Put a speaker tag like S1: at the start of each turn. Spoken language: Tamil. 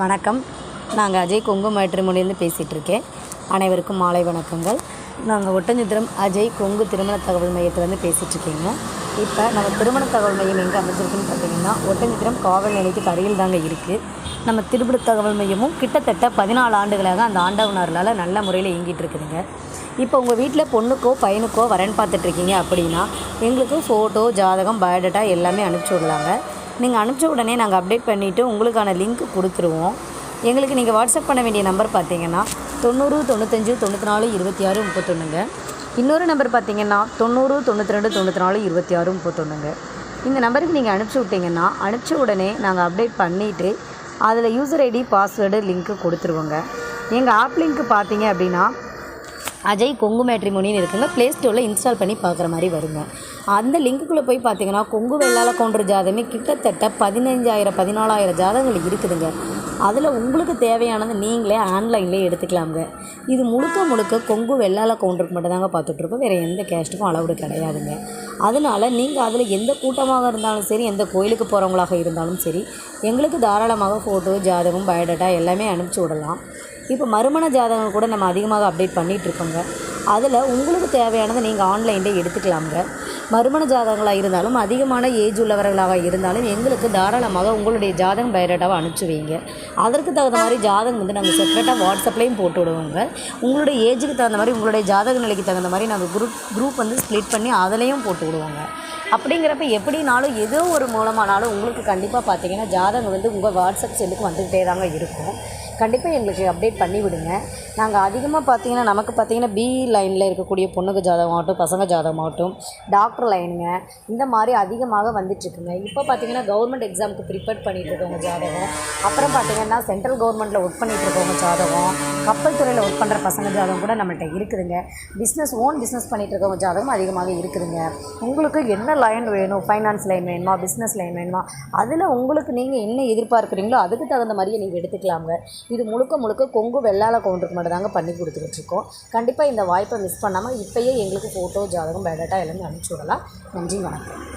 S1: வணக்கம். நாங்கள் அஜய் கொங்கு மேட்ரிமோனிலேருந்து பேசிகிட்டு இருக்கேன் அனைவருக்கும் மாலை வணக்கங்கள். நாங்கள் ஒட்டஞ்சித்திரம் அஜய் கொங்கு திருமண தகவல் மையத்திலேருந்து பேசிகிட்ருக்கீங்க இப்போ நம்ம திருமண தகவல் மையம் எங்கே அமைச்சிருக்குன்னு பார்த்தீங்கன்னா ஒட்டஞ்சித்திரம் காவல் நிலையத்துக்கு அருகில் தாங்க இருக்குது நம்ம திருமண தகவல் மையமும் கிட்டத்தட்ட பதினாலு ஆண்டுகளாக அந்த ஆண்டவனர்களால் நல்ல முறையில் இயங்கிட்டு இருக்குதுங்க இப்போ உங்கள் வீட்டில் பொண்ணுக்கோ பையனுக்கோ வரேன்னு பார்த்துட்ருக்கீங்க அப்படின்னா எங்களுக்கு ஃபோட்டோ ஜாதகம் பயோடேட்டா எல்லாமே அனுப்பிச்சி விடலாங்க. நீங்கள் அனுப்பிச்ச உடனே நாங்கள் அப்டேட் பண்ணிவிட்டு உங்களுக்கான லிங்க் கொடுத்துருவோம். எங்களுக்கு நீங்கள் வாட்ஸ்அப் பண்ண வேண்டிய நம்பர் பார்த்தீங்கன்னா தொண்ணூறு தொண்ணூத்தஞ்சு தொண்ணூற்றி நாலு இருபத்தி ஆறு முப்பத்தொன்றுங்க இன்னொரு நம்பர் பார்த்தீங்கன்னா தொண்ணூறு தொண்ணூற்றி ரெண்டு தொண்ணூற்றி நாலு இருபத்தி ஆறு முப்பத்தொன்றுங்க இந்த நம்பருக்கு நீங்கள் அனுப்பிச்சி விட்டிங்கன்னா அனுப்பிச்ச உடனே நாங்கள் அப்டேட் பண்ணிவிட்டு அதில் யூசர் ஐடி பாஸ்வேர்டு லிங்க்கு கொடுத்துருவோங்க. எங்கள் ஆப் லிங்க் பார்த்தீங்க அப்படின்னா அஜய் கொங்கு மேட்ரிமோனின்னு இருக்குங்க. ப்ளே ஸ்டோரில் இன்ஸ்டால் பண்ணி பார்க்குற மாதிரி வருங்க. அந்த லிங்க்குள்ளே போய் பார்த்தீங்கன்னா கொங்கு வெள்ளால கவுண்டர் ஜாதகமே கிட்டத்தட்ட பதினஞ்சாயிரம் பதினாலாயிரம் ஜாதகங்கள் இருக்குதுங்க. அதில் உங்களுக்கு தேவையானது நீங்களே ஆன்லைன்லேயே எடுத்துக்கலாமுங்க. இது முழுக்க முழுக்க கொங்கு வெள்ளால கவுண்டருக்கு மட்டும்தாங்க பார்த்துட்ருக்கோம் வேறு எந்த கேஸ்ட்டுக்கும் அளவுடு கிடையாதுங்க. அதனால் நீங்கள் அதில் எந்த கூட்டமாக இருந்தாலும் சரி எந்த கோயிலுக்கு போகிறவங்களாக இருந்தாலும் சரி எங்களுக்கு தாராளமாக ஃபோட்டோ ஜாதகம் பயோடேட்டா எல்லாமே அனுப்பிச்சி விடலாம். இப்போ மறுமண ஜாதகம் கூட நம்ம அதிகமாக அப்டேட் பண்ணிகிட்ருக்கோங்க அதில் உங்களுக்கு தேவையானதை நீங்கள் ஆன்லைன்லேயே எடுத்துக்கலாமுங்க. மறுமண ஜாதகங்களாக இருந்தாலும் அதிகமான ஏஜ் உள்ளவர்களாக இருந்தாலும் எங்களுக்கு தாராளமாக உங்களுடைய ஜாதகம் பயோடேட்டாவை அனுப்பிச்சி வைங்க. அதற்கு தகுந்த மாதிரி ஜாதகம் வந்து நாங்கள் செப்பரேட்டாக வாட்ஸ்அப்லேயும் போட்டு விடுவோங்க. உங்களுடைய ஏஜுக்கு தகுந்த மாதிரி உங்களுடைய ஜாதக நிலைக்கு தகுந்த மாதிரி நாங்கள் குரூப் குரூப் வந்து ஸ்ப்ளிட் பண்ணி அதிலையும் போட்டு விடுவோங்க. அப்படிங்கிறப்ப எப்படினாலும் ஏதோ ஒரு மூலமானாலும் உங்களுக்கு கண்டிப்பாக பார்த்தீங்கன்னா ஜாதகம் வந்து உங்கள் வாட்ஸ்அப் செல்லுக்கு வந்துக்கிட்டே தாங்க இருக்கும். கண்டிப்பாக எங்களுக்கு அப்டேட் பண்ணி விடுங்க. நாங்கள் அதிகமாக பார்த்தீங்கன்னா நமக்கு பார்த்தீங்கன்னா பிஇ லைனில் இருக்கக்கூடிய பொண்ணுக்கு ஜாதகமாகட்டும் பசங்க ஜாதகமாகட்டும் டாக்டர் லைனுங்க இந்த மாதிரி அதிகமாக வந்துட்டுருக்குங்க இப்போ பார்த்தீங்கன்னா கவர்மெண்ட் எக்ஸாமுக்கு ப்ரிப்பேர் பண்ணிட்டு இருக்கவங்க ஜாதகம் அப்புறம் பார்த்தீங்கன்னா சென்ட்ரல் கவர்மெண்ட்டில் ஒர்க் பண்ணிகிட்டு இருக்கவங்க ஜாதகம் கப்பல் துறையில் ஒர்க் பண்ணுற பசங்க ஜாதகம் கூட நம்மள்கிட்ட இருக்குதுங்க. பிஸ்னஸ் ஓன் பிஸ்னஸ் பண்ணிகிட்டு இருக்கவங்க ஜாதகம் அதிகமாக இருக்குதுங்க. உங்களுக்கு என்ன லைன் வேணும் ஃபைனான்ஸ் லைன் வேணுமா பிஸ்னஸ் லைன் வேணுமா அதில் உங்களுக்கு நீங்கள் என்ன எதிர்பார்க்குறீங்களோ அதுக்கு தகுந்த மாதிரியே நீங்கள் எடுத்துக்கலாங்க இது முழுக்க முழுக்க கொங்கு வெள்ளால கவுண்டருக்கு மட்டும் தாங்க பண்ணி கொடுத்துக்கிட்டு இருக்கோம். கண்டிப்பாக இந்த வாய்ப்பை மிஸ் பண்ணாமல் இப்போயே எங்களுக்கு ஃபோட்டோ ஜாதகம் பயோடேட்டா எல்லாமே அனுப்பிச்சி விடலாம். நன்றி வணக்கம்.